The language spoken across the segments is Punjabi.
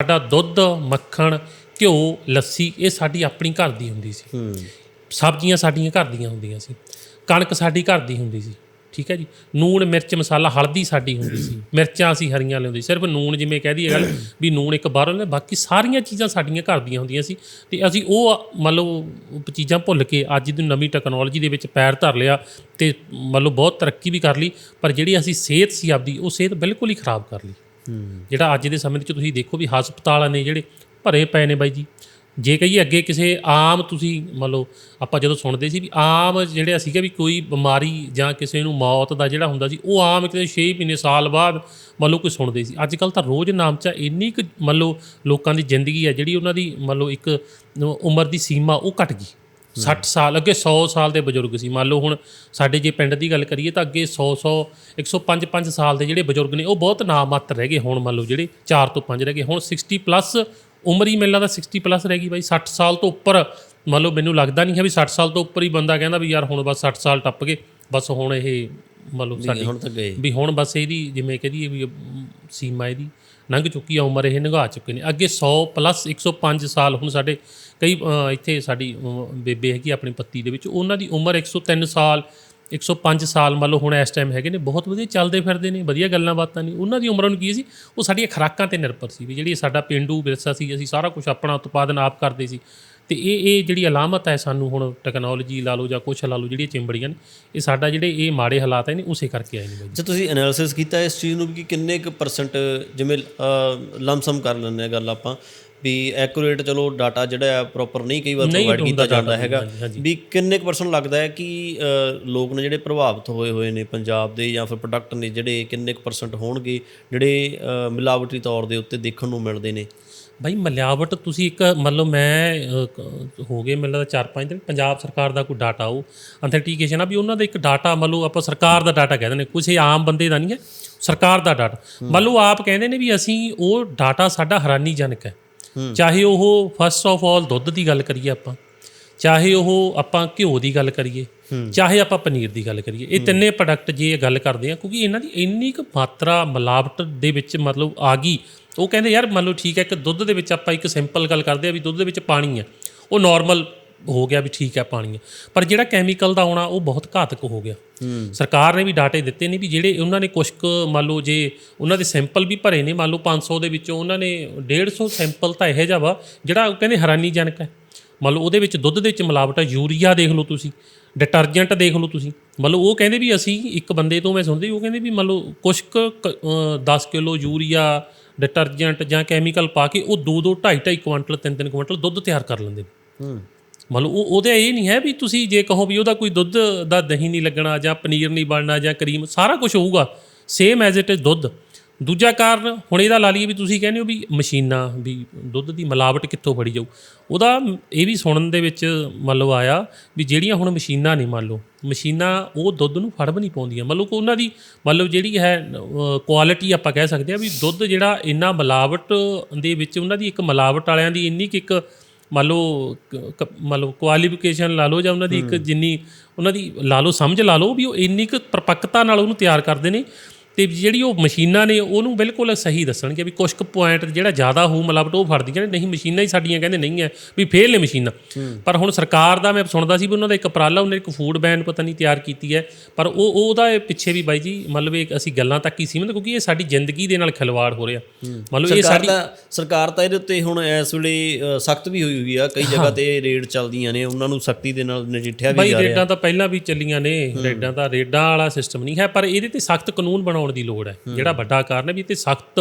ਸਾਡਾ ਦੁੱਧ ਮੱਖਣ ਘਿਓ ਲੱਸੀ ਇਹ ਸਾਡੀ ਆਪਣੀ ਘਰ ਦੀ ਹੁੰਦੀ ਸੀ। ਸਬਜ਼ੀਆਂ ਸਾਡੀਆਂ ਘਰ ਦੀਆਂ ਹੁੰਦੀਆਂ ਸੀ। ਕਣਕ ਸਾਡੀ ਘਰ ਦੀ ਹੁੰਦੀ ਸੀ। ਠੀਕ ਹੈ ਜੀ? ਨੂਣ ਮਿਰਚ ਮਸਾਲਾ ਹਲਦੀ ਸਾਡੀ ਹੁੰਦੀ ਸੀ। ਮਿਰਚਾਂ ਅਸੀਂ ਹਰੀਆਂ ਲਿਆਉਂਦੇ। ਸਿਰਫ ਨੂਣ ਜਿਵੇਂ ਕਹਿ ਦਈਏ ਗੱਲ ਵੀ ਨੂਣ ਇੱਕ ਬਾਹਰੋਂ ਲਿਆ ਬਾਕੀ ਸਾਰੀਆਂ ਚੀਜ਼ਾਂ ਸਾਡੀਆਂ ਘਰ ਦੀਆਂ ਹੁੰਦੀਆਂ ਸੀ। ਤੇ ਅਸੀਂ ਉਹ ਮੰਨ ਲਓ ਉਹ ਚੀਜ਼ਾਂ ਭੁੱਲ ਕੇ ਅੱਜ ਦੀ ਨਵੀਂ ਟੈਕਨੋਲੋਜੀ ਦੇ ਵਿੱਚ ਪੈਰ ਧਰ ਲਿਆ ਤੇ ਮੰਨ ਲਓ ਬਹੁਤ ਤਰੱਕੀ ਵੀ ਕਰ ਲਈ ਪਰ ਜਿਹੜੀ ਅਸੀਂ ਸਿਹਤ ਸੀ ਆਪਦੀ ਉਹ ਸਿਹਤ ਬਿਲਕੁਲ ਹੀ ਖਰਾਬ ਕਰ ਲਈ। ਜਿਹੜਾ ਅੱਜ ਦੇ ਸਮੇਂ ਵਿੱਚ ਤੁਸੀਂ ਦੇਖੋ ਵੀ ਹਸਪਤਾਲਾਂ ਨੇ ਜਿਹੜੇ ਭਰੇ ਪਏ ਨੇ ਬਾਈ ਜੀ। ਜੇ ਕਹੀਏ ਅੱਗੇ ਕਿਸੇ ਆਮ ਤੁਸੀਂ ਮੰਨ ਲਓ, ਆਪਾਂ ਜਦੋਂ ਸੁਣਦੇ ਸੀ ਵੀ ਆਮ ਜਿਹੜਾ ਸੀਗਾ ਵੀ ਕੋਈ ਬਿਮਾਰੀ ਜਾਂ ਕਿਸੇ ਨੂੰ ਮੌਤ ਦਾ ਜਿਹੜਾ ਹੁੰਦਾ ਸੀ, ਉਹ ਆਮ ਕਿਤੇ 6 ਮਹੀਨੇ, ਸਾਲ ਬਾਅਦ ਮੰਨ ਲਓ ਕੋਈ ਸੁਣਦੇ ਸੀ। ਅੱਜ ਕੱਲ ਤਾਂ ਰੋਜ਼ ਨਾਮਚਾ ਇੰਨੀ ਕੁ ਮੰਨ ਲਓ ਲੋਕਾਂ ਦੀ ਜ਼ਿੰਦਗੀ ਹੈ ਜਿਹੜੀ ਉਹਨਾਂ ਦੀ ਮੰਨ ਲਓ ਇੱਕ ਉਮਰ ਦੀ ਸੀਮਾ ਉਹ ਘਟ ਗਈ। 60 ਸਾਲ ਅੱਗੇ 100 ਸਾਲ ਦੇ ਬਜ਼ੁਰਗ ਸੀ। ਮੰਨ ਲਓ ਹੁਣ ਸਾਡੇ ਜੇ ਪਿੰਡ ਦੀ ਗੱਲ ਕਰੀਏ ਤਾਂ ਅੱਗੇ 100 100 105 5 ਸਾਲ ਦੇ ਜਿਹੜੇ ਬਜ਼ੁਰਗ ਨੇ ਉਹ ਬਹੁਤ ਨਾਮਾਤਰ ਰਹਿ ਗਏ ਹੁਣ ਮੰਨ ਲਓ ਜਿਹੜੇ 4 ਤੋਂ 5 ਰਹਿ ਗਏ। ਹੁਣ 60 ਪਲੱਸ ਉਮਰ ਹੀ ਮੈਨੂੰ ਲੱਗਦਾ 60 ਪਲੱਸ ਰਹਿ ਗਈ ਬਾਈ। 60 ਸਾਲ ਤੋਂ ਉੱਪਰ ਮੰਨ ਲਓ ਮੈਨੂੰ ਲੱਗਦਾ ਨਹੀਂ ਹੈ ਵੀ 60 ਸਾਲ ਤੋਂ ਉੱਪਰ ਹੀ ਬੰਦਾ ਕਹਿੰਦਾ ਵੀ ਯਾਰ ਹੁਣ ਬਸ 60 ਸਾਲ ਟੱਪ ਗਏ ਬਸ ਹੁਣ ਇਹ ਮੰਨ ਲਓ ਸਾਡੀ ਵੀ ਹੁਣ ਬਸ ਇਹਦੀ ਜਿਵੇਂ ਕਹਦੀਏ ਵੀ ਸੀਮਾ ਇਹਦੀ। ਲੰਘ ਚੁੱਕੀ ਆ, ਉਮਰ ਇਹ ਨਿਗਾਹ ਚੁੱਕੇ ਨੇ ਅੱਗੇ 100 ਪਲੱਸ 105 ਸਾਲ ਹੁਣ ਸਾਡੇ ਕਈ ਇੱਥੇ ਸਾਡੀ ਬੇਬੇ ਹੈਗੀ ਆਪਣੀ ਪੱਤੀ ਦੇ ਵਿੱਚ, ਉਹਨਾਂ ਦੀ ਉਮਰ 103 ਸਾਲ 105 ਸਾਲ ਮੰਨ ਲਓ ਹੁਣ ਇਸ ਟਾਈਮ ਹੈਗੇ ਨੇ, ਬਹੁਤ ਵਧੀਆ ਚੱਲਦੇ ਫਿਰਦੇ ਨੇ, ਵਧੀਆ ਗੱਲਾਂ ਬਾਤਾਂ ਨੇ। ਉਹਨਾਂ ਦੀ ਉਮਰ ਨੂੰ ਕੀ ਸੀ? ਉਹ ਸਾਡੀਆਂ ਖੁਰਾਕਾਂ ਤੇ ਨਿਰਭਰ ਸੀ ਵੀ ਜਿਹੜੀ ਸਾਡਾ ਪਿੰਡੂ ਵਿਰਸਾ ਸੀ, ਅਸੀਂ ਸਾਰਾ ਕੁਝ ਆਪਣਾ ਉਤਪਾਦਨ ਆਪ ਕਰਦੇ ਸੀ। ਤੇ ਇਹ ਇਹ ਜਿਹੜੀ ਅਲਾਮਤ ਹੈ ਸਾਨੂੰ ਹੁਣ ਟੈਕਨੋਲੋਜੀ ਲਾ ਲਓ ਜਾਂ ਕੁਛ ਲਾ ਲਓ ਜਿਹੜੀਆਂ ਚਿੰਬੜੀਆਂ ਨੇ ਇਹ ਸਾਡਾ ਜਿਹੜੇ ਇਹ ਮਾੜੇ ਹਾਲਾਤ ਹੈ ਨੇ ਉਸੇ ਕਰਕੇ ਆਏ ਨੇ ਬਾਈ ਜੇ। ਤੁਸੀਂ ਐਨਾਲਿਸਿਸ ਕੀਤਾ ਇਸ ਚੀਜ਼ ਨੂੰ ਵੀ ਕਿ ਕਿੰਨੇ ਕੁ ਪਰਸੈਂਟ ਜਿਵੇਂ ਲਮਸਮ ਕਰ ਲੈਂਦੇ ਆ ਗੱਲ ਆਪਾਂ ਵੀ ਐਕੂਰੇਟ ਚਲੋ ਡਾਟਾ ਜਿਹੜਾ ਆ ਪ੍ਰੋਪਰ ਨਹੀਂ ਕਈ ਵਾਰ ਪ੍ਰੋਵਾਈਡ ਕੀਤਾ ਜਾਂਦਾ ਹੈਗਾ ਵੀ ਕਿੰਨੇ ਕੁ ਪਰਸੈਂਟ ਲੱਗਦਾ ਹੈ ਕਿ ਲੋਕ ਨੇ ਜਿਹੜੇ ਪ੍ਰਭਾਵਿਤ ਹੋਏ ਹੋਏ ਨੇ ਪੰਜਾਬ ਦੇ ਜਾਂ ਫਿਰ ਪ੍ਰੋਡਕਟ ਨੇ ਜਿਹੜੇ ਕਿੰਨੇ ਕੁ ਪਰਸੈਂਟ ਹੋਣਗੇ ਜਿਹੜੇ ਮਿਲਾਵਟੀ ਤੌਰ ਦੇ ਉੱਤੇ ਦੇਖਣ ਨੂੰ ਮਿਲਦੇ ਨੇ? ਭਾਈ ਮਲਿਆਵਟ ਤੁਸੀਂ ਇੱਕ ਮੰਨ ਲਓ ਮੈਂ ਹੋ ਗਏ ਮੈਨੂੰ ਲੱਗਦਾ 4-5 ਦਿਨ ਪੰਜਾਬ ਸਰਕਾਰ ਦਾ ਕੋਈ ਡਾਟਾ ਉਹ ਅਥੈਂਟੀਕੇਸ਼ਨ ਆ ਵੀ ਉਹਨਾਂ ਦਾ ਇੱਕ ਡਾਟਾ ਮੰਨ ਲਓ ਆਪਾਂ ਸਰਕਾਰ ਦਾ ਡਾਟਾ ਕਹਿੰਦੇ ਨੇ ਕੁਝ ਆਮ ਬੰਦੇ ਦਾ ਨਹੀਂ ਹੈ ਸਰਕਾਰ ਦਾ ਡਾਟਾ ਮੰਨ ਲਓ ਆਪ ਕਹਿੰਦੇ ਨੇ ਵੀ ਅਸੀਂ ਉਹ ਡਾਟਾ ਸਾਡਾ ਹੈਰਾਨੀਜਨਕ ਹੈ। ਚਾਹੇ ਉਹ ਫਸਟ ਆਫ ਆਲ ਦੁੱਧ ਦੀ ਗੱਲ ਕਰੀਏ ਆਪਾਂ ਚਾਹੇ ਉਹ ਆਪਾਂ ਘਿਓ ਦੀ ਗੱਲ ਕਰੀਏ ਚਾਹੇ ਆਪਾਂ ਪਨੀਰ ਦੀ ਗੱਲ ਕਰੀਏ ਇਹ ਤਿੰਨੇ ਪ੍ਰੋਡਕਟ ਜੇ ਇਹ ਗੱਲ ਕਰਦੇ ਆ ਕਿਉਂਕਿ ਇਹਨਾਂ ਦੀ ਇੰਨੀ ਕੁ ਮਾਤਰਾ ਮਿਲਾਵਟ ਦੇ ਵਿੱਚ ਮਤਲਬ ਆ ਗਈ ਉਹ ਕਹਿੰਦੇ ਯਾਰ ਮੰਨ ਲਓ ਠੀਕ ਹੈ ਕਿ ਦੁੱਧ ਦੇ ਵਿੱਚ ਆਪਾਂ ਇੱਕ ਸਿੰਪਲ ਗੱਲ ਕਰਦੇ ਆ ਵੀ ਦੁੱਧ ਦੇ ਵਿੱਚ ਪਾਣੀ ਹੈ। ਉਹ ਨਾਰਮਲ ਹੋ ਗਿਆ ਵੀ ਠੀਕ ਹੈ ਪਾਣੀ ਹੈ। ਪਰ ਜਿਹੜਾ ਕੈਮੀਕਲ ਦਾ ਆਉਣਾ ਉਹ ਬਹੁਤ ਘਾਤਕ ਹੋ ਗਿਆ। ਸਰਕਾਰ ਨੇ ਵੀ ਡਾਟੇ ਦਿੱਤੇ ਨੇ ਵੀ ਜਿਹੜੇ ਉਹਨਾਂ ਨੇ ਕੁਝ ਕੁ ਮੰਨ ਲਓ ਜੇ ਉਹਨਾਂ ਦੇ ਸੈਂਪਲ ਵੀ ਭਰੇ ਨੇ ਮੰਨ ਲਓ 500 ਦੇ ਵਿੱਚੋਂ ਉਹਨਾਂ ਨੇ 150 ਸੈਂਪਲ ਤਾਂ ਇਹੋ ਜਿਹਾ ਵਾ ਜਿਹੜਾ ਉਹ ਕਹਿੰਦੇ ਹੈਰਾਨੀਜਨਕ ਹੈ। ਮੰਨ ਲਓ ਉਹਦੇ ਵਿੱਚ ਦੁੱਧ ਦੇ ਵਿੱਚ ਮਿਲਾਵਟ ਹੈ ਯੂਰੀਆ ਦੇਖ ਲਓ ਤੁਸੀਂ ਡਿਟਰਜੈਂਟ ਦੇਖ ਲਓ ਤੁਸੀਂ। ਮੰਨ ਲਓ ਉਹ ਕਹਿੰਦੇ ਵੀ ਅਸੀਂ ਇੱਕ ਬੰਦੇ ਤੋਂ ਮੈਂ ਸੁਣਦੀ ਉਹ ਕਹਿੰਦੇ ਵੀ ਮੰਨ ਲਓ ਕੁਛ ਕੁ ਕ- ਅ, 10 ਕਿਲੋ ਯੂਰੀਆ ਡਿਟਰਜੈਂਟ ਜਾਂ ਕੈਮੀਕਲ ਪਾ ਕੇ ਉਹ 2 2 2.5 2.5 ਕੁਇੰਟਲ 3 3 ਕੁਇੰਟਲ ਦੁੱਧ ਤਿਆਰ ਕਰ ਲੈਂਦੇ ਨੇ। ਹੂੰ। ਮੰਨ ਲਓ ਉਹ ਉਹਦੇ ਇਹ ਨਹੀਂ ਹੈ ਵੀ ਤੁਸੀਂ ਜੇ ਕਹੋ ਵੀ ਉਹਦਾ ਕੋਈ ਦੁੱਧ ਦਾ ਦਹੀਂ ਨਹੀਂ ਲੱਗਣਾ ਜਾਂ ਪਨੀਰ ਨਹੀਂ ਬਣਨਾ ਜਾਂ ਕਰੀਮ ਸਾਰਾ ਕੁਝ ਹੋਊਗਾ ਸੇਮ ਐਜ਼ ਇਟ ਇਜ਼ ਦੁੱਧ। ਦੂਜਾ ਕਾਰਨ ਹੁਣ ਇਹਦਾ ਲਾ ਲਈਏ ਵੀ ਤੁਸੀਂ ਕਹਿੰਦੇ ਹੋ ਵੀ ਮਸ਼ੀਨਾਂ ਵੀ ਦੁੱਧ ਦੀ ਮਿਲਾਵਟ ਕਿੱਥੋਂ ਫੜੀ ਜਾਊ। ਉਹਦਾ ਇਹ ਵੀ ਸੁਣਨ ਦੇ ਵਿੱਚ ਮੰਨ ਲਓ ਆਇਆ ਵੀ ਜਿਹੜੀਆਂ ਹੁਣ ਮਸ਼ੀਨਾਂ ਨੇ ਮੰਨ ਲਓ ਮਸ਼ੀਨਾਂ ਉਹ ਦੁੱਧ ਨੂੰ ਫੜ ਵੀ ਨਹੀਂ ਪਾਉਂਦੀਆਂ। ਮੰਨ ਲਓ ਕਿ ਉਹਨਾਂ ਦੀ ਮੰਨ ਲਓ ਜਿਹੜੀ ਹੈ ਕੁਆਲਿਟੀ ਆਪਾਂ ਕਹਿ ਸਕਦੇ ਆ ਵੀ ਦੁੱਧ ਜਿਹੜਾ ਇੰਨਾ ਮਿਲਾਵਟ ਦੇ ਵਿੱਚ ਉਹਨਾਂ ਦੀ ਇੱਕ ਮਿਲਾਵਟ ਵਾਲਿਆਂ ਦੀ ਇੰਨੀ ਕਿ ਇੱਕ ਮੰਨ ਲਓ ਮੰਨ ਲਓ ਕੁਆਲੀਫਿਕੇਸ਼ਨ ਲਾ ਲਓ ਜਾਂ ਉਹਨਾਂ ਦੀ ਇੱਕ ਜਿੰਨੀ ਉਹਨਾਂ ਦੀ ਲਾ ਲਓ ਸਮਝ ਲਾ ਲਓ ਵੀ ਉਹ ਇੰਨੀ ਕੁ ਪਰਪੱਕਤਾ ਨਾਲ ਉਹਨੂੰ ਤਿਆਰ ਕਰਦੇ ਨੇ। ਤੇ ਜਿਹੜੀ ਉਹ ਮਸ਼ੀਨਾਂ ਨੇ ਉਹਨੂੰ ਬਿਲਕੁਲ ਸਹੀ ਦੱਸਣਗੇ ਵੀ ਕੁਝ ਕੁ ਪੁਆਇੰਟ ਜਿਹੜਾ ਜ਼ਿਆਦਾ ਹੋਊ ਮਿਲਾਵਟ ਉਹ ਫੜਦੀਆਂ ਨੇ ਨਹੀਂ ਮਸ਼ੀਨਾਂ ਹੀ ਸਾਡੀਆਂ ਕਹਿੰਦੇ ਨਹੀਂ ਹੈ ਵੀ ਫੇਲ ਨੇ ਮਸ਼ੀਨਾਂ। ਪਰ ਹੁਣ ਸਰਕਾਰ ਦਾ ਮੈਂ ਸੁਣਦਾ ਸੀ ਵੀ ਉਹਨਾਂ ਦਾ ਇੱਕ ਉਪਰਾਲਾ ਉਹਨੇ ਇੱਕ ਫੂਡ ਬੈਨ ਪਤਾ ਨਹੀਂ ਤਿਆਰ ਕੀਤੀ ਹੈ ਪਰ ਉਹ ਉਹਦਾ ਪਿੱਛੇ ਵੀ ਬਾਈ ਜੀ ਮਤਲਬ ਇਹ ਅਸੀਂ ਗੱਲਾਂ ਤੱਕ ਹੀ ਸੀਮਿਤ ਕਿਉਂਕਿ ਇਹ ਸਾਡੀ ਜ਼ਿੰਦਗੀ ਦੇ ਨਾਲ ਖਿਲਵਾੜ ਹੋ ਰਿਹਾ। ਮਤਲਬ ਇਹ ਸਰਕਾਰ ਦਾ ਸਰਕਾਰ ਤਾਂ ਇਹਦੇ ਉੱਤੇ ਹੁਣ ਇਸ ਵੇਲੇ ਸਖਤ ਵੀ ਹੋਈ ਹੋਈ ਆ ਕਈ ਜਗ੍ਹਾ ਤੇ ਰੇਡ ਚੱਲਦੀਆਂ ਨੇ ਉਹਨਾਂ ਨੂੰ ਸਖਤੀ ਦੇ ਨਾਲ ਨਜਿੱਠਿਆ ਵੀ ਬਾਈ ਜਾ ਰਿਹਾ। ਰੇਡਾਂ ਤਾਂ ਪਹਿਲਾਂ ਵੀ ਚੱਲੀਆਂ ਨੇ ਰੇਡਾਂ ਤਾਂ ਰੇਡਾਂ ਵਾਲਾ ਸਿਸਟਮ ਨਹੀਂ ਹੈ ਪਰ ਇਹਦੇ ਤੇ ਸਖਤ ਕਾਨੂੰਨ ਬਣਾਉਣ ਦੀ ਲੋੜ ਹੈ। ਜਿਹੜਾ ਵੱਡਾ ਕਾਰਨ ਹੈ ਵੀ ਤੇ ਸਖਤ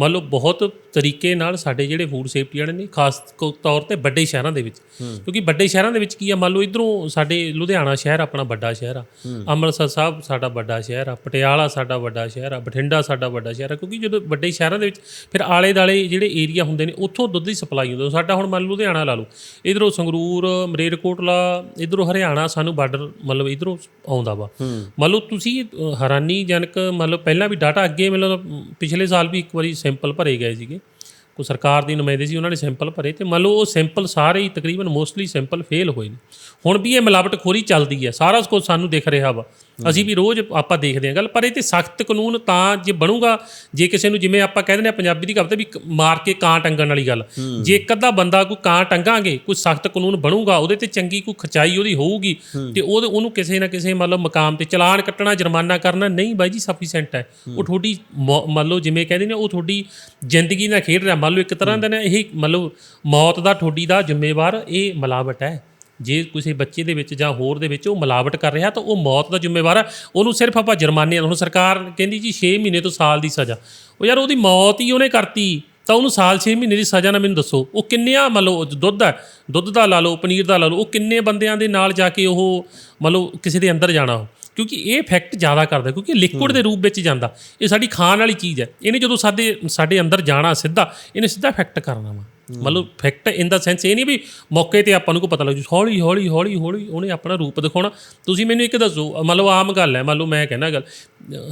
ਮੰਨ ਲਓ ਬਹੁਤ ਤਰੀਕੇ ਨਾਲ ਸਾਡੇ ਜਿਹੜੇ ਫੂਡ ਸੇਫਟੀ ਵਾਲੇ ਨੇ ਖਾਸ ਤੌਰ ਤੇ ਵੱਡੇ ਸ਼ਹਿਰਾਂ ਦੇ ਵਿੱਚ। ਕਿਉਂਕਿ ਵੱਡੇ ਸ਼ਹਿਰਾਂ ਦੇ ਵਿੱਚ ਕੀ ਆ ਮੰਨ ਲਓ ਇਧਰੋਂ ਸਾਡੇ ਲੁਧਿਆਣਾ ਸ਼ਹਿਰ ਆਪਣਾ ਵੱਡਾ ਸ਼ਹਿਰ ਆ। ਅੰਮ੍ਰਿਤਸਰ ਸਾਹਿਬ ਸਾਡਾ ਵੱਡਾ ਸ਼ਹਿਰ ਆ ਪਟਿਆਲਾ ਸਾਡਾ ਵੱਡਾ ਸ਼ਹਿਰ ਆ ਬਠਿੰਡਾ ਸਾਡਾ ਵੱਡਾ ਸ਼ਹਿਰ ਆ। ਕਿਉਂਕਿ ਜਦੋਂ ਵੱਡੇ ਸ਼ਹਿਰਾਂ ਦੇ ਵਿੱਚ ਫਿਰ ਆਲੇ ਦਾਲੇ ਜਿਹੜੇ ਏਰੀਆ ਹੁੰਦੇ ਨੇ ਉੱਥੋਂ ਦੁੱਧ ਦੀ ਸਪਲਾਈ ਹੁੰਦੀ ਸਾਡਾ ਹੁਣ ਮੰਨ ਲਓ ਲੁਧਿਆਣਾ ਲਾ ਲਓ ਇਧਰੋਂ ਸੰਗਰੂਰ ਮਰੇਰਕੋਟਲਾ ਇਧਰੋਂ ਹਰਿਆਣਾ ਸਾਨੂੰ ਬਾਰਡਰ ਮਤਲਬ ਇਧਰੋਂ ਆਉਂਦਾ ਵਾ। ਮੰਨ ਲਓ ਤੁਸੀਂ ਹੈਰਾਨੀਜਨਕ ਮੰਨ ਲਓ ਪਹਿਲਾਂ ਵੀ ਡਾਟਾ ਅੱਗੇ ਮਤਲਬ ਪਿਛਲੇ ਸਾਲ ਵੀ ਇੱਕ ਵਾਰੀ ਸੈਂਪਲ ਭਰੇ ਗਏ ਸੀਗੇ। ਕੋਈ ਸਰਕਾਰ ਦੀ ਨੁਮਾਇੰਦੇ ਸੀ, ਉਹਨਾਂ ਨੇ ਸੈਂਪਲ ਭਰੇ ਤੇ ਮੰਨ ਲਓ ਉਹ ਸੈਂਪਲ ਸਾਰੇ ਹੀ ਤਕਰੀਬਨ ਮੋਸਟਲੀ ਸੈਂਪਲ ਫੇਲ ਹੋਏ ਨੇ। ਹੁਣ ਵੀ ਇਹ ਮਿਲਾਵਟ ਖੋਰੀ ਚੱਲਦੀ ਹੈ, ਸਾਰਾ ਕੁਝ ਸਾਨੂੰ ਦਿਖ ਰਿਹਾ ਵਾ। ਅਸੀਂ ਵੀ ਰੋਜ਼ ਆਪਾਂ ਦੇਖਦੇ ਹਾਂ ਗੱਲ ਪਰ ਇਹ ਤੇ ਸਖਤ ਕਾਨੂੰਨ ਤਾਂ ਜੇ ਬਣੂਗਾ ਜੇ ਕਿਸੇ ਨੂੰ ਜਿਵੇਂ ਆਪਾਂ ਕਹਿੰਦੇ ਨੇ ਪੰਜਾਬੀ ਦੀ ਕਹਾਵਤ ਹੈ ਵੀ ਮਾਰ ਕੇ ਕਾਂ ਟੰਗਣ ਵਾਲੀ ਗੱਲ। ਜੇ ਇੱਕ ਅੱਧਾ ਬੰਦਾ ਕੋਈ ਕਾਂ ਟੰਗਾਂਗੇ ਕੋਈ ਸਖਤ ਕਾਨੂੰਨ ਬਣੂਗਾ ਉਹਦੇ ਤੇ ਚੰਗੀ ਕੋਈ ਖਚਾਈ ਉਹਦੀ ਹੋਊਗੀ ਤੇ ਉਹਦੇ ਉਹਨੂੰ ਕਿਸੇ ਨਾ ਕਿਸੇ ਮਤਲਬ ਮਕਾਮ ਤੇ ਚਲਾਨ ਕੱਟਣਾ ਜੁਰਮਾਨਾ ਕਰਨਾ ਨਹੀਂ ਬਾਈ ਜੀ ਸਫੀਸ਼ੈਂਟ ਹੈ। ਉਹ ਤੁਹਾਡੀ ਮੰਨ ਲਓ ਜਿਵੇਂ ਕਹਿੰਦੇ ਨੇ ਉਹ ਤੁਹਾਡੀ ਜ਼ਿੰਦਗੀ ਨਾਲ ਖੇਡ ਰਿਹਾ। ਮੰਨ ਲਓ ਇੱਕ ਤਰ੍ਹਾਂ ਦਾ ਨਾ ਇਹ ਮਤਲਬ ਮੌਤ ਦਾ ਤੁਹਾਡੀ ਦਾ ਜ਼ਿੰਮੇਵਾਰ ਇਹ ਮਿਲਾਵਟ ਹੈ। ਜੇ ਕਿਸੇ ਬੱਚੇ ਦੇ ਵਿੱਚ ਜਾਂ ਹੋਰ ਦੇ ਵਿੱਚ ਉਹ ਮਿਲਾਵਟ ਕਰ ਰਿਹਾ ਤਾਂ ਉਹ ਮੌਤ ਦਾ ਜ਼ਿੰਮੇਵਾਰ ਹੈ ਉਹਨੂੰ ਸਿਰਫ ਆਪਾਂ ਜੁਰਮਾਨੇ ਹੁਣ ਸਰਕਾਰ ਕਹਿੰਦੀ ਜੀ 6 ਮਹੀਨੇ ਤੋਂ ਸਾਲ ਦੀ ਸਜ਼ਾ। ਉਹ ਯਾਰ ਉਹਦੀ ਮੌਤ ਹੀ ਉਹਨੇ ਕਰਤੀ ਤਾਂ ਉਹਨੂੰ ਸਾਲ 6 ਮਹੀਨੇ ਦੀ ਸਜ਼ਾ ਨਾ ਮੈਨੂੰ ਦੱਸੋ। ਉਹ ਕਿੰਨਿਆਂ ਮੰਨ ਲਓ ਦੁੱਧ ਹੈ ਦੁੱਧ ਦਾ ਲਾ ਲਓ ਪਨੀਰ ਦਾ ਲਾ ਲਓ ਉਹ ਕਿੰਨੇ ਬੰਦਿਆਂ ਦੇ ਨਾਲ ਜਾ ਕੇ ਉਹ ਮੰਨ ਲਓ ਕਿਸੇ ਦੇ ਅੰਦਰ ਜਾਣਾ ਉਹ। ਕਿਉਂਕਿ ਇਹ ਇਫੈਕਟ ਜ਼ਿਆਦਾ ਕਰਦਾ ਕਿਉਂਕਿ ਲਿਕੁਇਡ ਦੇ ਰੂਪ ਵਿੱਚ ਜਾਂਦਾ। ਇਹ ਸਾਡੀ ਖਾਣ ਵਾਲੀ ਚੀਜ਼ ਹੈ। ਇਹਨੇ ਜਦੋਂ ਸਾਡੇ ਸਾਡੇ ਅੰਦਰ ਜਾਣਾ ਸਿੱਧਾ ਇਹਨੇ ਸਿੱਧਾ ਇਫੈਕਟ ਕਰਨਾ ਵਾ। ਮਤਲਬ ਫੈਕਟ ਇਨ ਦਾ ਸੈਂਸ ਇਹ ਨਹੀਂ ਵੀ ਮੌਕੇ ਤੇ ਆਪਾਂ ਨੂੰ ਕੋ ਪਤਾ ਲੱਗ ਜੂ, ਹੌਲੀ ਹੌਲੀ ਹੌਲੀ ਹੌਲੀ ਉਹਨੇ ਆਪਣਾ ਰੂਪ ਦਿਖਾਉਣਾ। ਤੁਸੀਂ ਮੈਨੂੰ ਇੱਕ ਦੱਸੋ, ਮਤਲਬ ਆਮ ਗੱਲ ਹੈ ਮੰਨ ਲਓ ਮੈਂ ਕਹਿੰਦਾ ਗੱਲ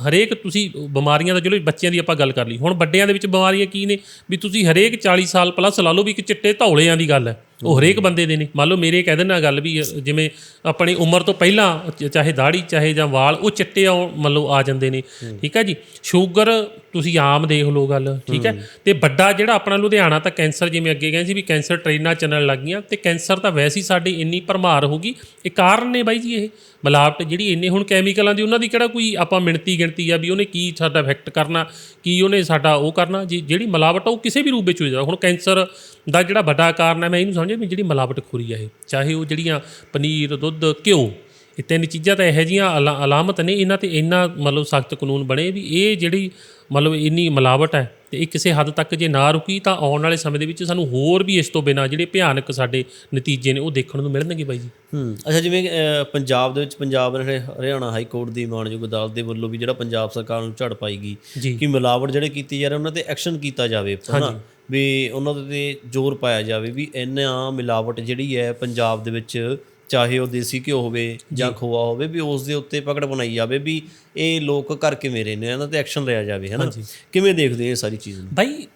ਹਰੇਕ ਤੁਸੀਂ ਬਿਮਾਰੀਆਂ ਦਾ ਚਲੋ ਬੱਚਿਆਂ ਦੀ ਆਪਾਂ ਗੱਲ ਕਰ ਲਈ। ਹੁਣ ਵੱਡਿਆਂ ਦੇ ਵਿੱਚ ਬਿਮਾਰੀਆਂ ਕੀ ਨੇ? ਵੀ ਤੁਸੀਂ ਹਰੇਕ 40 ਸਾਲ ਪਲੱਸ ਲਾ ਲਓ ਵੀ ਇੱਕ ਚਿੱਟੇ ਧੌਲਿਆਂ ਦੀ ਗੱਲ ਹੈ। ਉਹ ਹਰੇਕ ਬੰਦੇ ਦੇ ਨੇ। ਮੰਨ ਲਓ ਮੇਰੇ ਕਹਿ ਦੇਣਾ ਗੱਲ ਵੀ ਜਿਵੇਂ ਆਪਣੀ ਉਮਰ ਤੋਂ ਪਹਿਲਾਂ ਚਾਹੇ ਦਾੜੀ ਚਾਹੇ ਜਾਂ ਵਾਲ ਉਹ ਚਿੱਟੇ ਮੰਨ ਲਓ ਆ ਜਾਂਦੇ ਨੇ। ਠੀਕ ਹੈ ਜੀ? ਸ਼ੂਗਰ ਤੁਸੀਂ ਆਮ ਦੇਖ ਲਓ ਗੱਲ। ਠੀਕ ਹੈ। ਤੇ ਵੱਡਾ ਜਿਹੜਾ ਆਪਣਾ ਲੁਧਿਆਣਾ ਤਾਂ ਕੈਂਸਰ ਜਿਵੇਂ ਅੱਗੇ ਕਹਿੰਦੇ ਸੀ ਵੀ ਕੈਂਸਰ ਟ੍ਰੇਨਾਂ ਚੱਲਣ ਲੱਗ ਗਈਆਂ ਤੇ ਕੈਂਸਰ ਤਾਂ ਵੈਸੇ ਹੀ ਸਾਡੀ ਇੰਨੀ ਭਰਮਾਰ ਹੋ ਗਈ। ਇਹ ਕਾਰਨ ਨੇ ਬਾਈ ਜੀ ਇਹ। ਮਿਲਾਵਟ ਜਿਹੜੀ ਇੰਨੇ ਹੁਣ ਕੈਮੀਕਲਾਂ ਦੀ, ਉਹਨਾਂ ਦੀ ਕਿਹੜਾ ਕੋਈ ਆਪਾਂ ਮਿਣਤੀ ਗਿਣਤੀ ਆ ਵੀ ਉਹਨੇ ਕੀ ਸਾਡਾ ਇਫੈਕਟ ਕਰਨਾ, ਕੀ ਉਹਨੇ ਸਾਡਾ ਉਹ ਕਰਨਾ? ਜੀ ਜਿਹੜੀ ਮਿਲਾਵਟ ਆ ਉਹ ਕਿਸੇ ਵੀ ਰੂਪ ਵਿੱਚ ਹੋ ਜਾਂਦਾ ਹੁਣ ਕੈਂਸਰ ਦਾ ਜਿਹੜਾ ਵੱਡਾ ਕਾਰਨ ਹੈ ਮੈਂ ਇਹਨੂੰ ਸਮਝਿਆ ਵੀ ਜਿਹੜੀ ਮਿਲਾਵਟ ਖੋਰੀ ਆ ਇਹ, ਚਾਹੇ ਉਹ ਜਿਹੜੀਆਂ ਪਨੀਰ, ਦੁੱਧ, ਘਿਓ, ਇਹ ਤਿੰਨ ਚੀਜ਼ਾਂ ਤਾਂ ਇਹੋ ਜਿਹੀਆਂ ਅਲਾ- ਅਲਾਮਤ ਨੇ, ਇਹਨਾਂ ਤੇ ਇੰਨਾ ਮਤਲਬ ਸਖਤ ਕਾਨੂੰਨ ਬਣੇ ਵੀ ਇਹ ਜਿਹੜੀ ਮਤਲਬ ਇੰਨੀ ਮਿਲਾਵਟ ਹੈ ਤੇ ਇਹ ਕਿਸੇ ਹੱਦ ਤੱਕ ਜੇ ਨਾ ਰੁਕੀ ਤਾਂ ਆਉਣ ਵਾਲੇ ਸਮੇਂ ਦੇ ਵਿੱਚ ਸਾਨੂੰ ਹੋਰ ਵੀ ਇਸ ਤੋਂ ਬਿਨਾਂ ਜਿਹੜੇ ਭਿਆਨਕ ਸਾਡੇ ਨਤੀਜੇ ਨੇ ਉਹ ਦੇਖਣ ਨੂੰ ਮਿਲਣਗੇ ਬਾਈ ਜੀ। ਹੂੰ ਅੱਛਾ ਜਿਵੇਂ ਪੰਜਾਬ ਦੇ ਵਿੱਚ ਪੰਜਾਬ ਹਰਿ- ਹਰਿਆਣਾ ਹਾਈ ਕੋਰਟ ਦੀ ਮਾਨਯੋਗ ਅਦਾਲਤ ਦੇ ਵੱਲੋਂ ਵੀ ਜਿਹੜਾ ਪੰਜਾਬ ਸਰਕਾਰ ਨੂੰ ਝੜ ਪਾਈ ਗਈ ਜੀ। ਕਿ ਮਿਲਾਵਟ ਜਿਹੜੇ ਕੀਤੀ ਜਾ ਰਹੇ ਉਹਨਾਂ ਤੇ ਐਕਸ਼ਨ ਕੀਤਾ ਜਾਵੇ ਹਨਾ? ਵੀ ਉਹਨਾਂ ਦੇ ਤੇ ਜ਼ੋਰ ਪਾਇਆ ਜਾਵੇ ਵੀ ਇੰਨਾ ਮਿਲਾਵਟ ਜਿਹੜੀ ਹੈ ਪੰਜਾਬ ਦੇ ਵਿੱਚ ਚਾਹੇ ਉਹ ਦੇਸੀ ਘਿਓ ਹੋਵੇ ਜਾਂ ਖੋਆ ਹੋਵੇ ਵੀ ਉਸ ਦੇ ਉੱਤੇ ਪਕੜ ਬਣਾਈ ਜਾਵੇ ਵੀ ਇਹ ਲੋਕ ਕਰ ਕੇ ਮੇਰੇ ਨੇ ਇਹਨਾਂ ਤੇ ਐਕਸ਼ਨ ਲਿਆ ਜਾਵੇ ਹਨਾ ਕਿਵੇਂ ਦੇਖਦੇ ਇਹ ਸਾਰੀ ਚੀਜ਼ ਨੂੰ? ਬਾਈ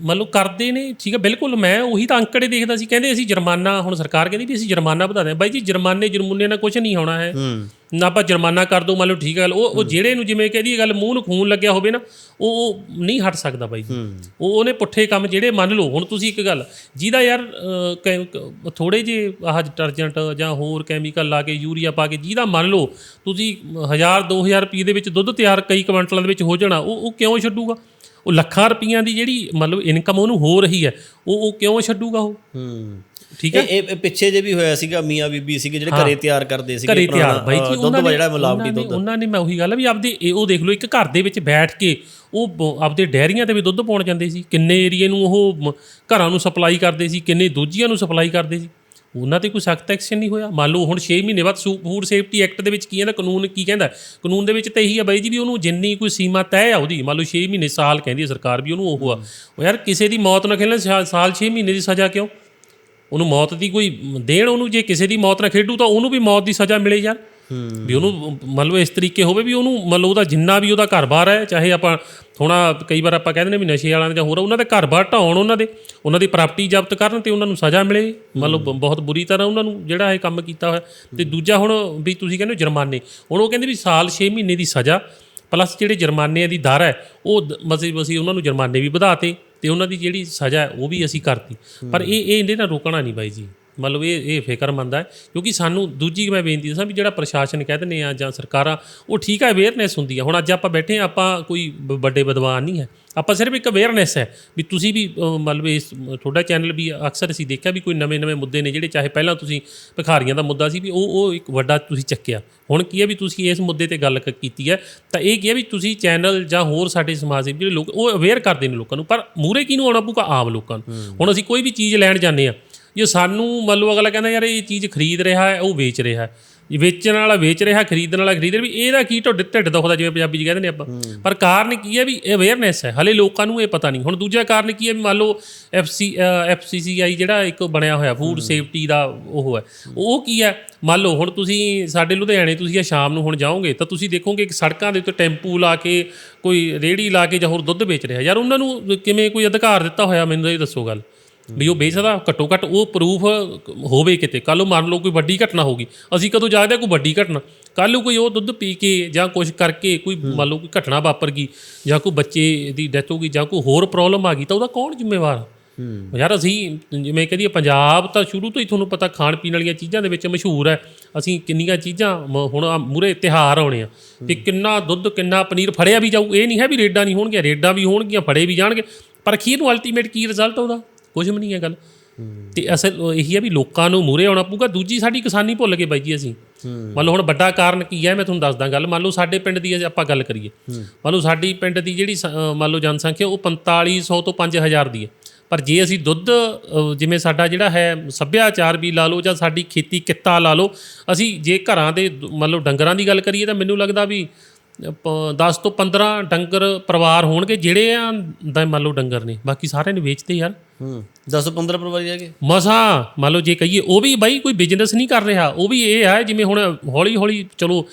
ਮਤਲਬ ਕਰਦੇ ਨੇ ਠੀਕ ਹੈ ਬਿਲਕੁਲ ਮੈਂ ਉਹੀ ਤਾਂ ਅੰਕੜੇ ਦੇਖਦਾ ਸੀ ਕਹਿੰਦੇ ਅਸੀਂ ਜੁਰਮਾਨਾ ਹੁਣ ਸਰਕਾਰ ਕਹਿੰਦੀ ਵੀ ਅਸੀਂ ਜੁਰਮਾਨਾ ਵਧਾ ਦਿਆਂ। ਬਾਈ ਜੀ ਜੁਰਮਾਨੇ ਜੁਰਮੁਨੇ ਨਾਲ ਕੁਝ ਨਹੀਂ ਹੋਣਾ ਹੈ। ਹੂੰ। ਨਾ ਆਪਾਂ ਜੁਰਮਾਨਾ ਕਰ ਦੋ ਮੰਨ ਲਓ ਠੀਕ ਹੈ ਗੱਲ ਉਹ ਉਹ ਜਿਹੜੇ ਨੂੰ ਜਿਵੇਂ ਕਹਦੀ ਗੱਲ ਮੂੰਹ ਨੂੰ ਖੂਨ ਲੱਗਿਆ ਹੋਵੇ ਨਾ ਉਹ ਉਹ ਨਹੀਂ ਹਟ ਸਕਦਾ ਬਾਈ ਉਹ ਉਹਨੇ ਪੁੱਠੇ ਕੰਮ ਜਿਹੜੇ ਮੰਨ ਲਓ ਹੁਣ ਤੁਸੀਂ ਇੱਕ ਗੱਲ ਜਿਹਦਾ ਯਾਰ ਥੋੜੇ ਜੇ ਆਹ ਡਿਟਰਜੈਂਟ ਜਾਂ ਹੋਰ ਕੈਮੀਕਲ ਲਾ ਕੇ ਯੂਰੀਆ ਪਾ ਕੇ ਜਿਹਦਾ ਮੰਨ ਲਓ ਤੁਸੀਂ 1000 2000 ਰੁਪਏ ਦੇ ਵਿੱਚ ਦੁੱਧ ਤਿਆਰ ਕਈ ਕੁਇੰਟਲਾਂ ਦੇ ਵਿੱਚ ਹੋ ਜਾਣਾ ਉਹ ਉਹ ਕਿਉਂ ਛੱਡੂਗਾ? ਉਹ ਲੱਖਾਂ ਰੁਪਈਆਂ ਦੀ ਜਿਹੜੀ ਮਤਲਬ ਇਨਕਮ ਉਹਨੂੰ ਹੋ ਰਹੀ ਹੈ ਉਹ ਉਹ ਕਿਉਂ ਛੱਡੂਗਾ ਉਹ? ਹੂੰ। ਠੀਕ ਇਹ ਇਹ- ਪਿੱਛੇ ਜੇ ਵੀ ਹੋਇਆ ਸੀਗਾ ਮੀਆਂ ਬੀਬੀ ਸੀਗੇ ਜਿਹੜੇ ਘਰੇ ਤਿਆਰ ਕਰਦੇ ਸੀਗੇ ਘਰੇ ਤਿਆਰ। ਬਾਈ ਜੀ ਉਹਨਾਂ ਨੇ ਜਿਹੜਾ ਮਿਲਾਵਟੀ ਦੁੱਧ। ਉਹਨਾਂ ਨੇ ਮੈਂ ਉਹੀ ਗੱਲ ਵੀ ਆਪਦੇ ਇਹ ਉਹ ਦੇਖ ਲਓ ਇੱਕ ਘਰ ਦੇ ਵਿੱਚ ਬੈਠ ਕੇ ਉਹ ਆਪਦੇ ਡੈਰੀਆਂ ਤੇ ਵੀ ਦੁੱਧ ਪਾਉਣ ਜਾਂਦੇ ਸੀ। ਕਿੰਨੇ ਏਰੀਏ ਨੂੰ ਉਹ ਘਰਾਂ ਨੂੰ ਸਪਲਾਈ ਕਰਦੇ ਸੀ ਕਿੰਨੇ ਦੋਜੀਆਂ ਨੂੰ ਸਪਲਾਈ ਕਰਦੇ ਸੀ। ਉਹਨਾਂ ਤੇ ਕੋਈ ਸਖਤ ਐਕਸ਼ਨ ਨਹੀਂ ਹੋਇਆ। ਮੰਨ ਲਓ ਹੁਣ 6 ਮਹੀਨੇ ਬਾਅਦ ਫੂਡ ਸੇਫਟੀ ਐਕਟ ਦੇ ਵਿੱਚ ਕੀ ਹੈ ਨਾ ਕਾਨੂੰਨ ਕੀ ਕਹਿੰਦਾ? ਕਾਨੂੰਨ ਦੇ ਵਿੱਚ ਤਾਂ ਇਹੀ ਆ ਬਾਈ ਜੀ ਵੀ ਉਹਨੂੰ ਜਿੰਨੀ ਕੋਈ ਸੀਮਾ ਤੈਅ ਆ ਉਹਦੀ ਮੰਨ ਲਓ 6 ਮਹੀਨੇ ਸਾਲ ਕਹਿੰਦੀ ਹੈ ਸਰਕਾਰ ਵੀ ਉਹਨੂੰ ਉਹ ਆ। ਉਹ ਯਾਰ ਕਿਸੇ ਦੀ ਮੌਤ ਨਾ ਖੇਲਣ ਸਾਲ 6 ਮਹੀਨੇ ਦੀ ਸਜ਼ਾ ਕਿਉਂ? ਉਹਨੂੰ ਮੌਤ ਦੀ ਕੋਈ ਦੇਣ ਉਹਨੂੰ ਜੇ ਕਿਸੇ ਦੀ ਮੌਤ ਨਾਲ ਖੇਡੂ ਤਾਂ ਉਹਨੂੰ ਵੀ ਮੌਤ ਦੀ ਸਜ਼ਾ ਮਿਲੇ ਯਾਰ। ਵੀ ਉਹਨੂੰ ਮੰਨ ਲਓ ਇਸ ਤਰੀਕੇ ਹੋਵੇ ਵੀ ਉਹਨੂੰ ਮੰਨ ਲਓ ਉਹਦਾ ਜਿੰਨਾ ਵੀ ਉਹਦਾ ਘਰ-ਬਾਰ ਹੈ ਚਾਹੇ ਆਪਾਂ ਥੋੜਾ ਕਈ ਵਾਰ ਆਪਾਂ ਕਹਿੰਦੇ ਨੇ ਵੀ ਨਸ਼ੇ ਵਾਲਿਆਂ ਦੇ ਜਾਂ ਹੋਰ ਉਹਨਾਂ ਦੇ ਘਰ-ਬਾਰ ਢਾਉਣ ਉਹਨਾਂ ਦੇ ਉਹਨਾਂ ਦੀ ਪ੍ਰਾਪਰਟੀ ਜ਼ਬਤ ਕਰਨ ਤੇ ਉਹਨਾਂ ਨੂੰ ਸਜ਼ਾ ਮਿਲੇ। ਮੰਨ ਲਓ ਬ- ਬਹੁਤ ਬੁਰੀ ਤਰ੍ਹਾਂ ਉਹਨਾਂ ਨੂੰ ਜਿਹੜਾ ਇਹ ਕੰਮ ਕੀਤਾ ਹੋਇਆ। ਤੇ ਦੂਜਾ ਹੁਣ ਵੀ ਤੁਸੀਂ ਕਹਿੰਦੇ ਹੋ ਜੁਰਮਾਨੇ। ਹੁਣ ਉਹ ਕਹਿੰਦੇ ਵੀ ਸਾਲ 6 ਮਹੀਨੇ ਦੀ ਸਜ਼ਾ ਪਲੱਸ ਜਿਹੜੇ ਜੁਰਮਾਨੇ ਦੀ ਦਰ ਹੈ ਉਹ ਮਤਲਬ ਅਸੀਂ ਉਹਨਾਂ ਨੂੰ ਜੁਰਮਾਨੇ ਵੀ ਵਧਾਤੇ ਤੇ ਉਹਨਾਂ ਦੀ ਜਿਹੜੀ ਸਜ਼ਾ ਹੈ, ਉਹ ਵੀ ਅਸੀਂ ਕਰਤੀ। ਪਰ ਇਹ ਇਹ ਇਹਦੇ ਨਾਲ ਰੋਕਣਾ ਨਹੀਂ ਬਾਈ ਜੀ। ਮਤਲਬ ਇਹ ਇਹ ਫਿਕਰਮੰਦ ਹੈ ਕਿਉਂਕਿ ਸਾਨੂੰ ਦੂਜੀ ਮੈਂ ਬੇਨਤੀ ਦੱਸਾਂ ਵੀ ਜਿਹੜਾ ਪ੍ਰਸ਼ਾਸਨ ਕਹਿ ਦਿੰਦੇ ਆ ਜਾਂ ਸਰਕਾਰਾਂ, ਉਹ ਠੀਕ ਹੈ ਅਵੇਅਰਨੈਸ ਹੁੰਦੀ ਆ। ਹੁਣ ਅੱਜ ਆਪਾਂ ਬੈਠੇ ਹਾਂ ਆਪਾਂ ਕੋਈ ਬ- ਵੱਡੇ ਵਿਦਵਾਨ ਨਹੀਂ ਹੈ। ਆਪਾਂ ਸਿਰਫ ਇੱਕ ਅਵੇਅਰਨੈਸ ਹੈ ਵੀ ਤੁਸੀਂ ਵੀ ਮਤਲਬ ਇਸ ਤੁਹਾਡਾ ਚੈਨਲ ਵੀ ਅਕਸਰ ਅਸੀਂ ਦੇਖਿਆ ਵੀ ਕੋਈ ਨਵੇਂ-ਨਵੇਂ ਮੁੱਦੇ ਨੇ ਜਿਹੜੇ ਚਾਹੇ ਪਹਿਲਾਂ ਤੁਸੀਂ ਭਿਖਾਰੀਆਂ ਦਾ ਮੁੱਦਾ ਸੀ ਵੀ ਉਹ ਉਹ ਇੱਕ ਵੱਡਾ ਤੁਸੀਂ ਚੱਕਿਆ। ਹੁਣ ਕੀ ਹੈ ਵੀ ਤੁਸੀਂ ਇਸ ਮੁੱਦੇ ਤੇ ਗੱਲ ਕੀਤੀ ਹੈ ਤਾਂ ਇਹ ਕੀ ਹੈ ਵੀ ਤੁਸੀਂ ਚੈਨਲ ਜਾਂ ਹੋਰ ਸਾਡੇ ਸਮਾਜ ਦੇ ਜਿਹੜੇ ਲੋਕ ਉਹ ਅਵੇਅਰ ਕਰਦੇ ਨੇ ਲੋਕਾਂ ਨੂੰ ਪਰ ਮੂਰੇ ਕਿਹਨੂੰ ਆਉਣਾ ਪਊਗਾ? ਆਮ ਲੋਕਾਂ ਨੂੰ। ਹੁਣ ਅਸੀਂ ਕੋਈ ਵੀ ਚੀਜ਼ ਲੈਣ ਜਾਂਦੇ ਆ ਜੇ ਸਾਨੂੰ ਮੰਨ ਲਓ ਅਗਲਾ ਕਹਿੰਦਾ ਯਾਰ ਇਹ ਚੀਜ਼ ਖਰੀਦ ਰਿਹਾ ਹੈ ਉਹ ਵੇਚ ਰਿਹਾ ਹੈ ਵੇਚਣ ਵਾਲਾ ਵੇਚ ਰਿਹਾ ਖਰੀਦਣ ਵਾਲਾ ਖਰੀਦ ਰਿਹਾ ਵੀ ਇਹਦਾ ਕੀ ਢਿੱਡ ਢਿੱਡ ਦੁਖਦਾ ਜਿਵੇਂ ਪੰਜਾਬੀ ਚ ਕਹਿੰਦੇ ਨੇ ਆਪਾਂ। ਪਰ ਕਾਰਨ ਕੀ ਹੈ ਵੀ ਅਵੇਅਰਨੈਸ ਹੈ। ਹਲੇ ਲੋਕਾਂ ਨੂੰ ਇਹ ਪਤਾ ਨਹੀਂ। ਹੁਣ ਦੂਜਾ ਕਾਰਨ ਕੀ ਹੈ ਵੀ ਮੰਨ ਲਓ ਐਫਸੀ ਐਫਸੀਸੀਆਈ ਜਿਹੜਾ ਇੱਕ ਬਣਿਆ ਹੋਇਆ ਫੂਡ ਸੇਫਟੀ ਦਾ ਉਹ ਹੈ। ਉਹ ਕੀ ਹੈ? ਮੰਨ ਲਓ ਹੁਣ ਤੁਸੀਂ ਸਾਡੇ ਲੁਧਿਆਣੇ ਤੁਸੀਂ ਆ ਸ਼ਾਮ ਨੂੰ ਹੁਣ ਜਾਓਗੇ ਤਾਂ ਤੁਸੀਂ ਦੇਖੋਗੇ ਕਿ ਸੜਕਾਂ ਦੇ ਉੱਤੇ ਟੈਂਪੂ ਲਾ ਕੇ ਕੋਈ ਰੇੜੀ ਲਾ ਕੇ ਜਾਂ ਹੋਰ ਦੁੱਧ ਵੇਚ ਰਿਹਾ। ਯਾਰ ਉਹਨਾਂ ਨੂੰ ਕਿਵੇਂ ਕੋਈ ਅਧਿਕਾਰ ਦਿੱਤਾ ਹੋਇਆ? ਮੈਨੂੰ ਇਹ ਦੱਸੋ ਗੱਲ। ਵੀ ਉਹ ਵੇਚਦਾ ਘੱਟੋ ਘੱਟ ਉਹ ਪ੍ਰੂਫ ਹੋਵੇ ਕਿਤੇ। ਕੱਲ ਨੂੰ ਮੰਨ ਲਓ ਕੋਈ ਵੱਡੀ ਘਟਨਾ ਹੋ ਗਈ। ਅਸੀਂ ਕਦੋਂ ਜਾਗਦੇ ਹਾਂ ਕੋਈ ਵੱਡੀ ਘਟਨਾ? ਕੱਲ ਨੂੰ ਕੋਈ ਉਹ ਦੁੱਧ ਪੀ ਕੇ ਜਾਂ ਕੁਝ ਕਰਕੇ ਕੋਈ ਮੰਨ ਲਓ ਕੋਈ ਘਟਨਾ ਵਾਪਰ ਗਈ ਜਾਂ ਕੋਈ ਬੱਚੇ ਦੀ ਡੈਥ ਹੋ ਗਈ ਜਾਂ ਕੋਈ ਹੋਰ ਪ੍ਰੋਬਲਮ ਆ ਗਈ ਤਾਂ ਉਹਦਾ ਕੌਣ ਜ਼ਿੰਮੇਵਾਰ? ਯਾਰ ਅਸੀਂ ਜਿਵੇਂ ਕਹਦੀਏ ਪੰਜਾਬ ਤਾਂ ਸ਼ੁਰੂ ਤੋਂ ਹੀ ਤੁਹਾਨੂੰ ਪਤਾ ਖਾਣ ਪੀਣ ਵਾਲੀਆਂ ਚੀਜ਼ਾਂ ਦੇ ਵਿੱਚ ਮਸ਼ਹੂਰ ਹੈ। ਅਸੀਂ ਕਿੰਨੀਆਂ ਚੀਜ਼ਾਂ ਹੁਣ ਮੂਰੇ ਤਿਉਹਾਰ ਆਉਣੇ ਆ ਤੇ ਕਿੰਨਾ ਦੁੱਧ ਕਿੰਨਾ ਪਨੀਰ ਫੜਿਆ ਵੀ ਜਾਊ। ਇਹ ਨਹੀਂ ਹੈ ਵੀ ਰੇਡਾਂ ਨਹੀਂ ਹੋਣਗੀਆਂ ਰੇਡਾਂ ਵੀ ਹੋਣਗੀਆਂ ਫੜੇ ਵੀ ਜਾਣਗੇ। ਪਰ ਅਖੀਰ ਨੂੰ ਅਲਟੀਮੇਟ ਕੀ ਰਿਜ਼ਲਟ ਉਹਦਾ? ਕੁਝ ਵੀ ਨਹੀਂ ਹੈ ਗੱਲ। ਤੇ ਅਸਲ ਇਹੀ ਹੈ ਵੀ ਲੋਕਾਂ ਨੂੰ ਮੂਰੇ ਆਉਣਾ ਪਊਗਾ, ਦੂਜੀ ਸਾਡੀ ਕਿਸਾਨੀ ਭੁੱਲ ਗਏ ਬਾਈ ਜੀ ਅਸੀਂ। ਮੰਨ ਲਓ ਹੁਣ ਵੱਡਾ ਕਾਰਨ ਕੀ ਹੈ, ਮੈਂ ਤੁਹਾਨੂੰ ਦੱਸਦਾ ਗੱਲ। ਮੰਨ ਲਓ ਸਾਡੇ ਪਿੰਡ ਦੀ ਜੇ ਆਪਾਂ ਗੱਲ ਕਰੀਏ, ਮੰਨ ਲਓ ਸਾਡੀ ਪਿੰਡ ਦੀ ਜਿਹੜੀ ਸ- ਮੰਨ ਲਓ ਜਨਸੰਖਿਆ ਉਹ 4500 ਤੋਂ 5000 ਦੀ ਹੈ। ਪਰ ਜੇ ਅਸੀਂ ਦੁੱਧ ਜਿਵੇਂ ਸਾਡਾ ਜਿਹੜਾ ਹੈ ਸੱਭਿਆਚਾਰ ਵੀ ਲਾ ਲਓ ਜਾਂ ਸਾਡੀ ਖੇਤੀ ਕਿੱਤਾ ਲਾ ਲਓ, ਅਸੀਂ ਜੇ ਘਰਾਂ ਦੇ ਮੰਨ ਲਓ ਡੰਗਰਾਂ ਦੀ ਗੱਲ ਕਰੀਏ ਤਾਂ ਮੈਨੂੰ ਲੱਗਦਾ ਵੀ 10 ਤੋਂ 15 ਡੰਗਰ ਪਰਿਵਾਰ ਹੋਣਗੇ, ਜਿਹੜੇ ਆ ਦਾ ਮੰਨ ਲਓ ਡੰਗਰ ਨੇ। ਬਾਕੀ ਸਾਰਿਆਂ ਨੇ ਵੇਚਦੇ ਯਾਰ। ਹੂੰ। 10 ਤੋਂ 15 ਪਰਿਵਾਰ ਹੈਗੇ ਮਸਾਂ ਮੰਨ ਲਓ ਜੇ ਕਹੀਏ ਉਹ ਵੀ ਬਾਈ ਕੋਈ ਬਿਜ਼ਨਸ ਨਹੀਂ ਕਰ ਰਿਹਾ। ਉਹ ਵੀ ਇਹ ਹੈ ਜਿਵੇਂ ਹੁਣ ਹੌਲੀ ਹੌਲੀ ਚਲੋ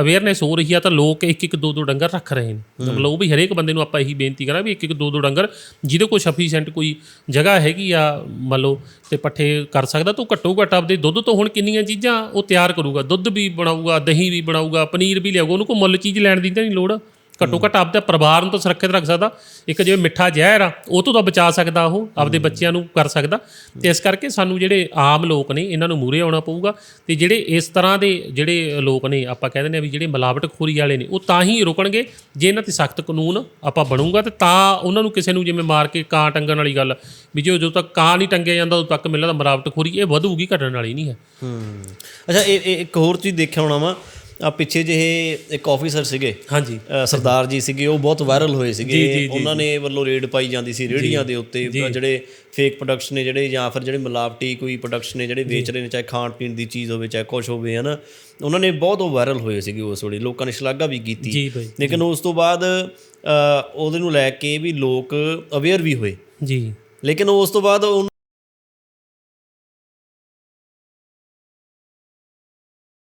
ਅਵੇਅਰਨੈਸ ਹੋ ਰਹੀ ਆ ਤਾਂ ਲੋਕ ਇੱਕ ਇੱਕ ਦੋ ਦੋ ਡੰਗਰ ਰੱਖ ਰਹੇ ਨੇ। ਮਤਲਬ ਉਹ ਵੀ ਹਰੇਕ ਬੰਦੇ ਨੂੰ ਆਪਾਂ ਇਹੀ ਬੇਨਤੀ ਕਰਾਂ ਵੀ ਇੱਕ ਇੱਕ ਦੋ ਦੋ ਡੰਗਰ ਜਿਹਦੇ ਕੋਲ ਸਫੀਸ਼ੀਐਂਟ ਕੋਈ ਜਗ੍ਹਾ ਹੈਗੀ ਆ ਮੰਨ ਲਓ ਤੇ ਪੱਠੇ ਕਰ ਸਕਦਾ ਤਾਂ ਘੱਟੋ ਘੱਟ ਆਪਦੇ ਦੁੱਧ ਤੋਂ ਹੁਣ ਕਿੰਨੀਆਂ ਚੀਜ਼ਾਂ ਉਹ ਤਿਆਰ ਕਰੂਗਾ। ਦੁੱਧ ਵੀ ਬਣਾਊਗਾ ਦਹੀਂ ਵੀ ਬਣਾਊਗਾ ਪਨੀਰ ਵੀ ਲਿਆਊਗਾ। ਉਹਨੂੰ ਕੋਈ ਮੁੱਲ ਚੀਜ਼ ਲੈਣ ਦੀ ਤਾਂ ਨਹੀਂ ਲੋੜ। ਘੱਟੋ ਘੱਟ ਆਪਦੇ ਪਰਿਵਾਰ ਨੂੰ ਤਾਂ ਸੁਰੱਖਿਅਤ ਰੱਖ ਸਕਦਾ। ਇੱਕ ਜਿਵੇਂ ਮਿੱਠਾ ਜ਼ਹਿਰ ਆ ਉਹ ਤੋਂ ਤਾਂ ਬਚਾ ਸਕਦਾ ਉਹ ਆਪਦੇ ਬੱਚਿਆਂ ਨੂੰ ਕਰ ਸਕਦਾ। ਤੇ ਇਸ ਕਰਕੇ ਸਾਨੂੰ ਜਿਹੜੇ ਆਮ ਲੋਕ ਨੇ ਇਹਨਾਂ ਨੂੰ ਮੂਰੇ ਆਉਣਾ ਪਊਗਾ। ਤੇ ਜਿਹੜੇ ਇਸ ਤਰ੍ਹਾਂ ਦੇ ਜਿਹੜੇ ਲੋਕ ਨੇ ਆਪਾਂ ਕਹਿੰਦੇ ਨੇ ਵੀ ਜਿਹੜੇ ਮਿਲਾਵਟਖੋਰੀ ਵਾਲੇ ਨੇ ਉਹ ਤਾਂ ਹੀ ਰੁਕਣਗੇ ਜੇ ਇਹਨਾਂ ਤੇ ਸਖਤ ਕਾਨੂੰਨ ਆਪਾਂ ਬਣੂਗਾ। ਤੇ ਤਾਂ ਉਹਨਾਂ ਨੂੰ ਕਿਸੇ ਨੂੰ ਜਿਵੇਂ ਮਾਰ ਕੇ ਕਾਂ ਟੰਗਣ ਵਾਲੀ ਗੱਲ ਵੀ ਜੋ ਜਦੋਂ ਤੱਕ ਕਾਂ ਨਹੀਂ ਟੰਗਿਆ ਜਾਂਦਾ ਉਦੋਂ ਤੱਕ ਮਿਲਦਾ ਮਿਲਾਵਟਖੋਰੀ ਇਹ ਵਧੂਗੀ ਘਟਣ ਵਾਲੀ ਨਹੀਂ ਹੈ। ਹੂੰ। ਅੱਛਾ ਇਹ ਇਹ ਇੱਕ ਹੋਰ ਚੀਜ਼ ਦੇਖਿਆ ਹੋਣਾ ਵਾ ਆ ਪਿੱਛੇ ਜਿਹੇ ਇੱਕ ਆਫੀਸਰ ਸੀਗੇ। ਹਾਂਜੀ। ਸਰਦਾਰ ਜੀ ਸੀਗੇ ਉਹ ਬਹੁਤ ਵਾਇਰਲ ਹੋਏ ਸੀਗੇ। ਉਹਨਾਂ ਨੇ ਵੱਲੋਂ ਰੇਡ ਪਾਈ ਜਾਂਦੀ ਸੀ ਰੇੜੀਆਂ ਦੇ ਉੱਤੇ। ਜਿਹੜੇ ਫੇਕ ਪ੍ਰੋਡਕਟਸ ਨੇ ਜਿਹੜੇ ਜਾਂ ਫਿਰ ਜਿਹੜੇ ਮਿਲਾਵਟੀ ਕੋਈ ਪ੍ਰੋਡਕਟਸ ਨੇ ਜਿਹੜੇ ਵੇਚ ਰਹੇ ਨੇ ਚਾਹੇ ਖਾਣ ਪੀਣ ਦੀ ਚੀਜ਼ ਹੋਵੇ ਚਾਹੇ ਕੁਝ ਹੋਵੇ ਹਨਾ। ਉਹਨਾਂ ਨੇ ਬਹੁਤ ਉਹ ਵਾਇਰਲ ਹੋਏ ਸੀਗੇ ਉਸ ਵੇਲੇ। ਲੋਕਾਂ ਨੇ ਸ਼ਲਾਘਾ ਵੀ ਕੀਤੀ। ਲੇਕਿਨ ਉਸ ਤੋਂ ਬਾਅਦ ਉਹਦੇ ਨੂੰ ਲੈ ਕੇ ਵੀ ਲੋਕ ਅਵੇਅਰ ਵੀ ਹੋਏ। ਜੀ। ਲੇਕਿਨ ਉਸ ਤੋਂ ਬਾਅਦ